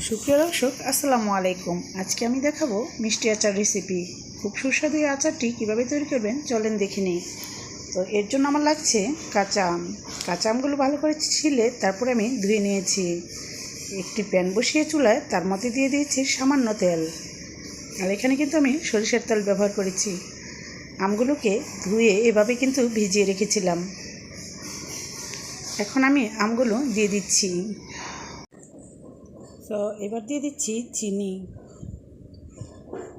সুপ্রিয় দর্শক, আসসালামু আলাইকুম। আজকে আমি দেখাবো মিষ্টি আচার রেসিপি খুব সুস্বাদু এই আচারটি কীভাবে তৈরি করবেন চলেন দেখে নিই। তো এর জন্য আমার লাগছে কাঁচা আম। কাঁচা আমগুলো ভালো করে ছিলে তারপরে আমি ধুয়ে নিয়েছি। একটি প্যান বসিয়ে চুলায় তার মধ্যে দিয়ে দিয়েছি সামান্য তেল। আর এখানে কিন্তু আমি সরিষার তেল ব্যবহার করেছি। আমগুলোকে ধুয়ে এভাবে কিন্তু ভিজিয়ে রেখেছিলাম। এখন আমি আমগুলো দিয়ে দিচ্ছি। তো এবার দিয়ে দিচ্ছি চিনি।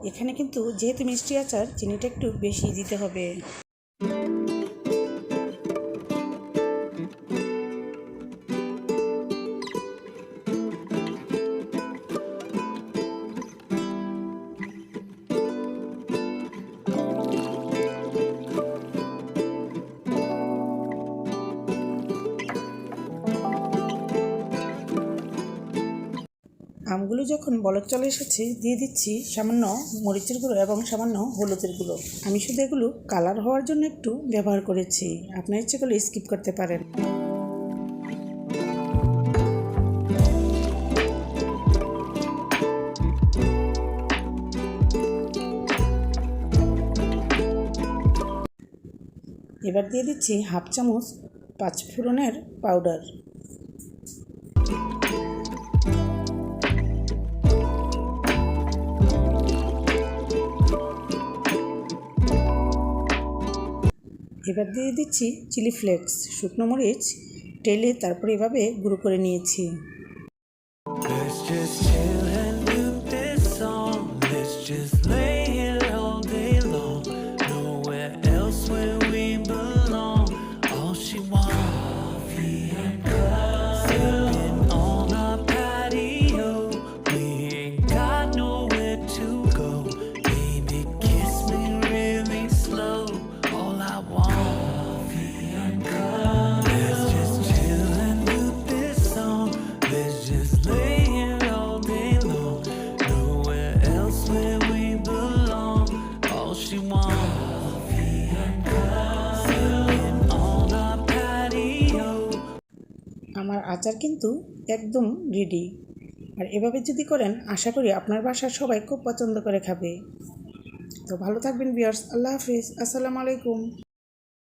এখানে কিন্তু যেহেতু মিষ্টি আচার, চিনিটা একটু বেশি দিতে হবে। আমগুলো যখন বলক চলে এসেছে, দিয়ে দিচ্ছি সামান্য মরিচের গুঁড়ো এবং সামান্য হলুদের গুঁড়ো। আমি শুধু এগুলো কালার হওয়ার জন্য একটু ব্যবহার করেছি। আপনার ইচ্ছে করলে স্কিপ করতে পারেন। এবার দিয়ে দিচ্ছি হাফ চামচ পাঁচফোড়নের পাউডার। এবার দিয়ে দিচ্ছি চিলি ফ্লেক্স শুকনো মরিচ টেলে তারপরে এভাবে গুঁড়ো করে নিয়েছি। আমার আচার কিন্তু একদম রেডি আর এভাবে যদি করেন, আশা করি আপনার বাসার সবাই খুব পছন্দ করে খাবে। তো ভালো থাকবেন বিয়ার্স আল্লাহ হাফিজ। আসসালামু আলাইকুম।